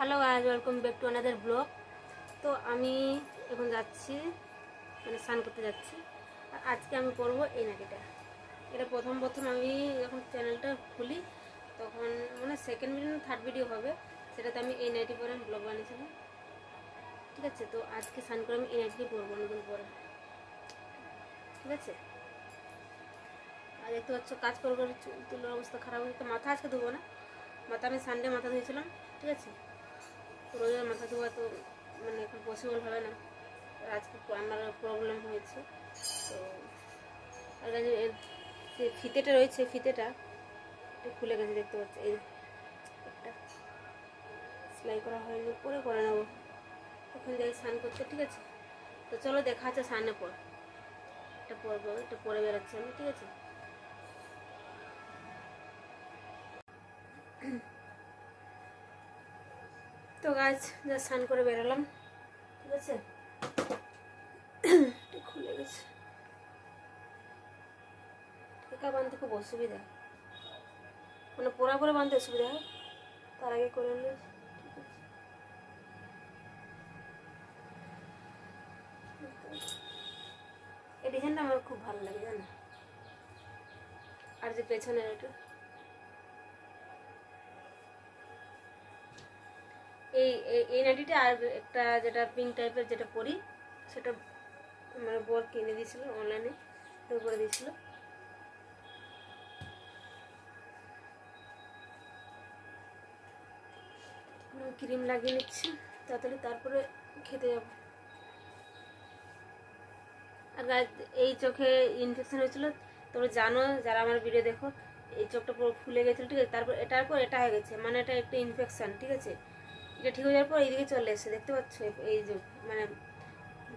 Hello guys welcome back to another blog তো আমি এখন যাচ্ছি মানে স্নান করতে যাচ্ছি। আর আজকে আমি করব এই নাটিটা এটা প্রথম প্রথম আমি যখন চ্যানেলটা খুলি, তখন মানে সেকেন্ড ভিডিও থার্ড ভিডিও হবে, সেটাতে আমি এই নাইটি পরে ব্লগ বানিয়েছিলাম। ঠিক আছে? তো আজকে স্নান করে আমি এই নাইটি পরবো, নতুন পরে ঠিক আছে? আর দেখতে পাচ্ছ, কাজ করে করে চুল তুলোর অবস্থা খারাপ হয়েছে তো মাথা আজকে ধুবো না। মাথা আমি সানডে মাথা ধুয়েছিলাম। ঠিক আছে? রোজের মাথা ধোয়া তো মানে এখন পসিবল হবে না। আজকে আমার প্রবলেম হয়েছে। তো আর এর যে ফিতেটা রয়েছে, ফিতেটা এটা খুলে গেছে, দেখতে পাচ্ছি। এই একটা সেলাই করা হয়নি, পরে করে নেব। ওখানে যাই স্নান করতে, ঠিক আছে? তো চলো দেখা আছে স্নানের পর। এটা পরবো এটা পরে বেরোচ্ছি আমি, ঠিক আছে? তো গাছ যা স্নান করে বেরোলাম, ঠিক আছে? খুলে গেছে। টিকা বাঁধতে খুব অসুবিধা। মানে পোড়া পরে বাঁধতে অসুবিধা হয়। তার আগে করে নিলে এই ডিজাইনটা আমার খুব ভালো লাগে, জানো? আর যে পেছনের এটা এই, এই- নাইটিটা আর একটা যেটা পিঙ্ক টাইপের যেটা পরি, সেটা মানে বর কিনে দিয়েছিল অনলাইনে করে দিয়েছিল। ক্রিম লাগিয়ে নিচ্ছি, তাড়াতাড়ি তারপরে খেতে যাব। আর এই চোখে ইনফেকশন হয়েছিল, তোমরা জানো, যারা আমার ভিডিও দেখো, এই চোখটা পুরো ফুলে গেছিল, ঠিক আছে? তারপর এটার পর এটা হয়ে গেছে মানে এটা একটা ইনফেকশান ঠিক আছে? এটা ঠিক হয়ে যাওয়ার পর এইদিকে চলে এসছে, দেখতে পাচ্ছ? এই যে মানে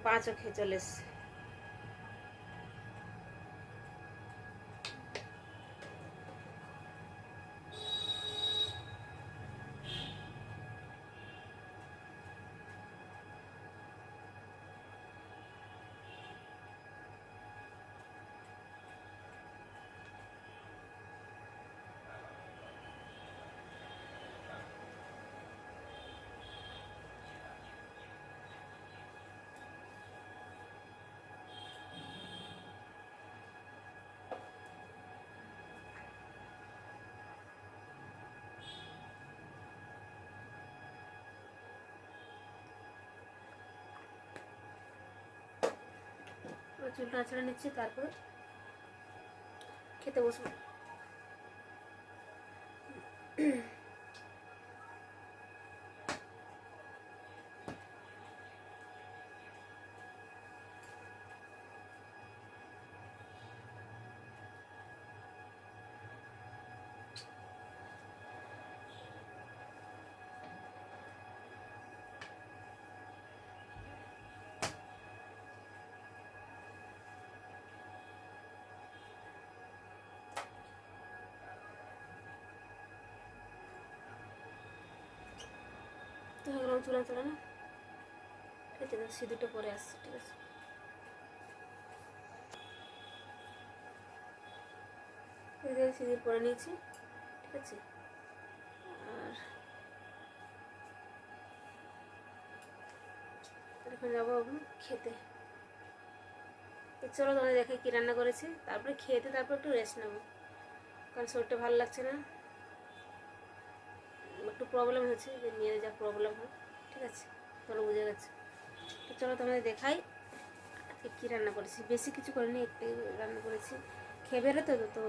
বাঁ চোখে চলে এসছে। চুলটা আছড়ে নিচ্ছি তারপর খেতে বসবো। চুলা চলে না? ঠিক আছে সিঁদুরটা পরে আসছে, ঠিক আছে? সিঁদুর পরে নিয়েছি, ঠিক আছে? আর এখন যাব খেতে। চলো তোমাদের দেখে কী রান্না করেছি। তারপরে খেতে, তারপর একটু রেস্ট নেব। কারণ শরীরটা ভালো লাগছে না। একটু প্রবলেম হয়েছে, যে মেয়ের যা প্রবলেম হয়। ঠিক আছে তোমরা বুঝে গেছে। তো চলো তোমাদের দেখাই আজকে কী রান্না করেছি। বেশি কিছু করিনি, একটু রান্না করেছি। খেয়ে বেরো তো তো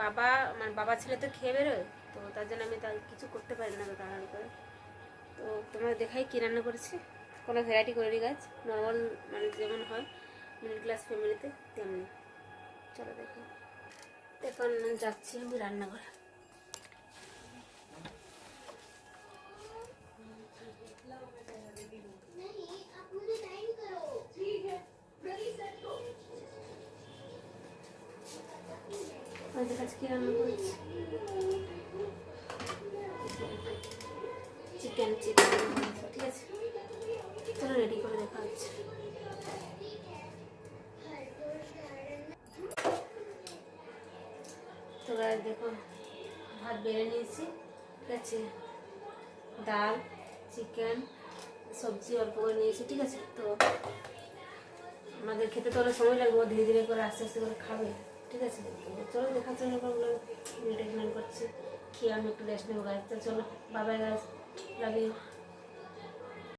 বাবা মানে বাবা ছেলে তো খেয়ে বেরোয়, তো তার জন্য আমি তার কিছু করতে পারি না তো তাড়াতাড়ি করে। তো তোমাদের দেখাই কী রান্না করেছি। কোনো ভ্যারাইটি করে গাছ নর্মাল মানে যেমন হয় মিডল ক্লাস ফ্যামিলিতে তেমনি। চলো দেখো। এখন যাচ্ছি আমি রান্নাঘরে। আমাদের কাছে কি রান্না করেছি চিকেন চিকেন ঠিক আছে চলো রেডি করে দেখা হচ্ছে তো গায়ে দেখো, ভাত বেড়ে নিয়েছি, ঠিক আছে? ডাল চিকেন সবজি অল্প করে নিয়েছি, ঠিক আছে? তো আমাদের খেতে তো অনেক সময় লাগবে ধীরে ধীরে করে আস্তে আস্তে করে খাবে। ঠিক আছে চলো দেখার জন্য ভিডিওটা করছি। খেয়ে আমি একটু রেস্ট নেব গাড়িতে চলো বাবার গাছ লাভিয়ে